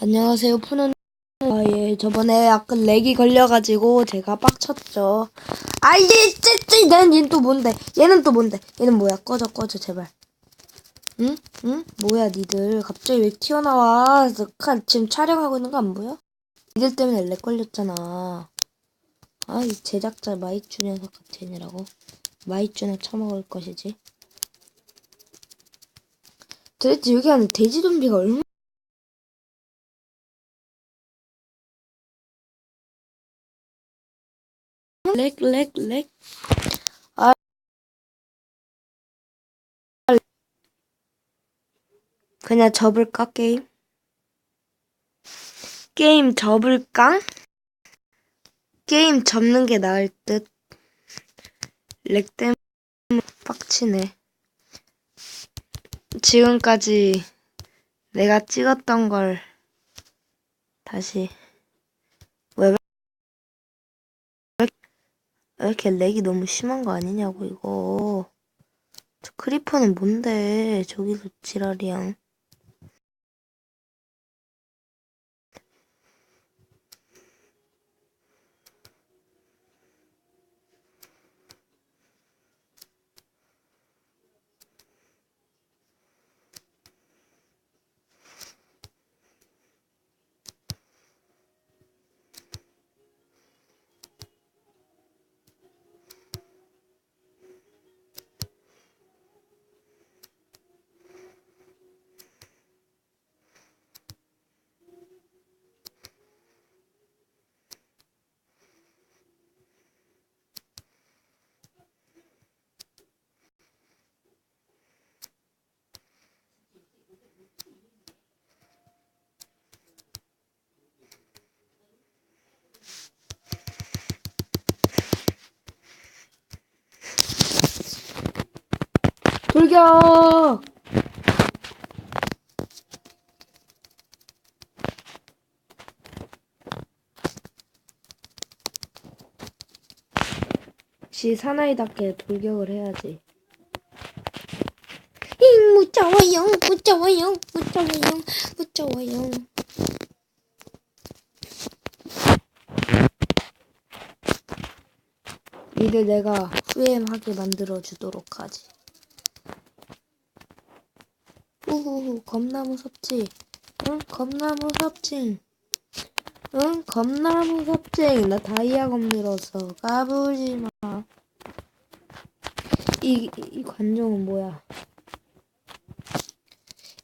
안녕하세요, 푸는 아, 예, 저번에 약간 렉이 걸려가지고 제가 빡쳤죠. 아, 이제, 쟤, 쟤, 얘는 또 뭔데? 얘는 또 뭔데? 얘는 뭐야? 꺼져, 꺼져, 제발. 응? 응? 뭐야, 니들. 갑자기 왜 튀어나와? 칸, 지금 촬영하고 있는 거 안 보여? 니들 때문에 렉 걸렸잖아. 아, 이 제작자 마이쮸 녀석 같으니라고. 마이쮸나 처먹을 것이지. 도대체 여기 안에 돼지 좀비가 얼마 렉, 렉, 렉. 아. 그냥 접을까, 게임? 게임 접을까? 게임 접는 게 나을 듯. 렉 때문에 빡치네. 지금까지 내가 찍었던 걸 다시 왜 이렇게 렉이 너무 심한 거 아니냐고 이거. 저 크리퍼는 뭔데 저기서 지랄이야 돌격. 역시 사나이답게 돌격을 해야지. 잉 무서워요 무서워요 무서워요 무서워요. 이를 내가 후회하게 만들어 주도록 하지 우후후 겁나 무섭지. 응? 겁나 무섭지. 응? 겁나 무섭지. 나 다이아 검들어서 까불지 마이 이, 이 관종은 뭐야?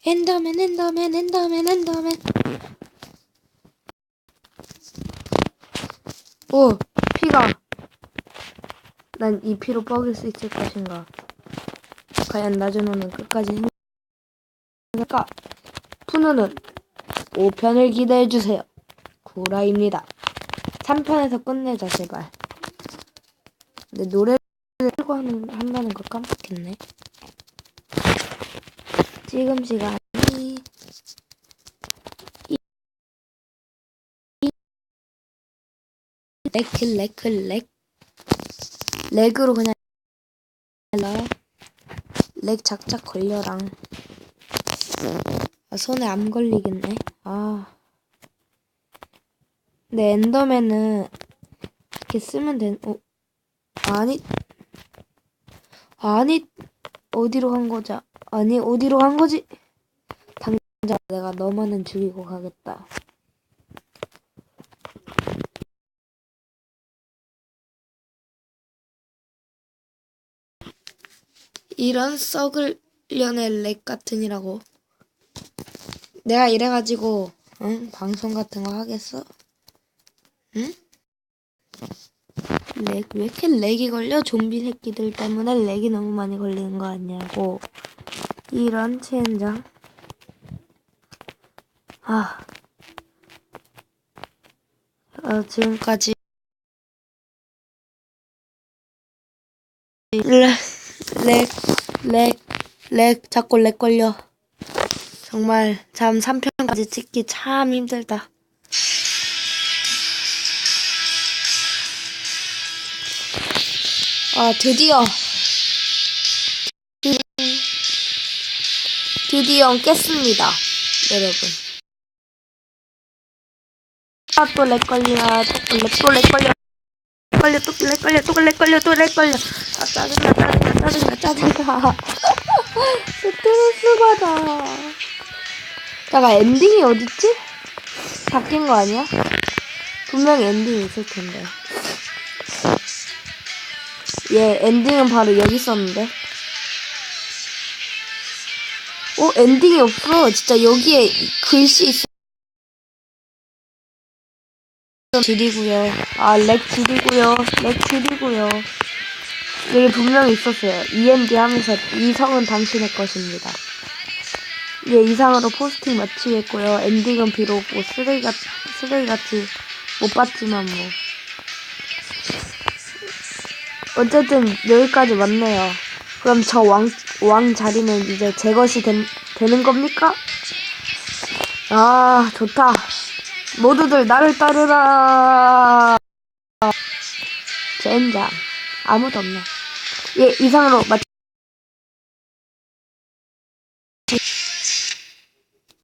엔더맨 엔더맨 엔더맨 엔더맨. 오 피가. 난 이 피로 뻐길 수 있을 것인가? 과연 나준호는 끝까지 그러니까 푸누는 5편을 기대해주세요. 구라입니다. 3편에서 끝내자 제발. 근데 노래를 틀고 하는, 한다는 걸 깜빡했네. 지금 시간이 렉, 렉, 렉. 렉으로 그냥 렉 작작 걸려랑. 아, 손에 안 걸리겠네. 아. 근데 엔더맨은 이렇게 쓰면 된, 어, 아니, 아니, 어디로 간 거지? 아니, 어디로 간 거지? 당장 내가 너만은 죽이고 가겠다. 이런 썩을 년의 렉 같으니라고. 내가 이래가지고 응? 방송 같은 거 하겠어? 응? 렉, 왜 이렇게 렉이 걸려? 좀비 새끼들 때문에 렉이 너무 많이 걸리는 거 아니냐고. 이런 젠장. 아. 어, 지금까지 렉, 렉, 렉, 렉, 자꾸 렉 걸려. 정말 참 3편까지 찍기 참 힘들다. 아 드디어 드디어 깼습니다 여러분 아, 또 렉 걸려. 또렉 걸려. 걸려 또 렉 걸려 또 렉 걸려 또 렉 걸려. 아 짜증나 짜증나 짜증나 짜증나. 스트레스 받아. 잠깐 엔딩이 어딨지? 바뀐 거 아니야? 분명히 엔딩이 있을 텐데. 얘 엔딩은 바로 여기 있었는데. 어 엔딩이 없어. 진짜 여기에 글씨 있어. 질이고요. 아, 렉 질이고요. 렉 질이고요. 여기 분명히 있었어요. END 하면서 이 성은 당신의 것입니다. 예, 이상으로 포스팅 마치겠고요. 엔딩은 비록 뭐 쓰레기 같, 쓰레기 같이 못 봤지만 뭐. 어쨌든 여기까지 왔네요. 그럼 저 왕, 왕 자리는 이제 제 것이 된, 되는 겁니까? 아, 좋다. 모두들 나를 따르라. 젠장. 아무도 없네. 예, 이상으로 마치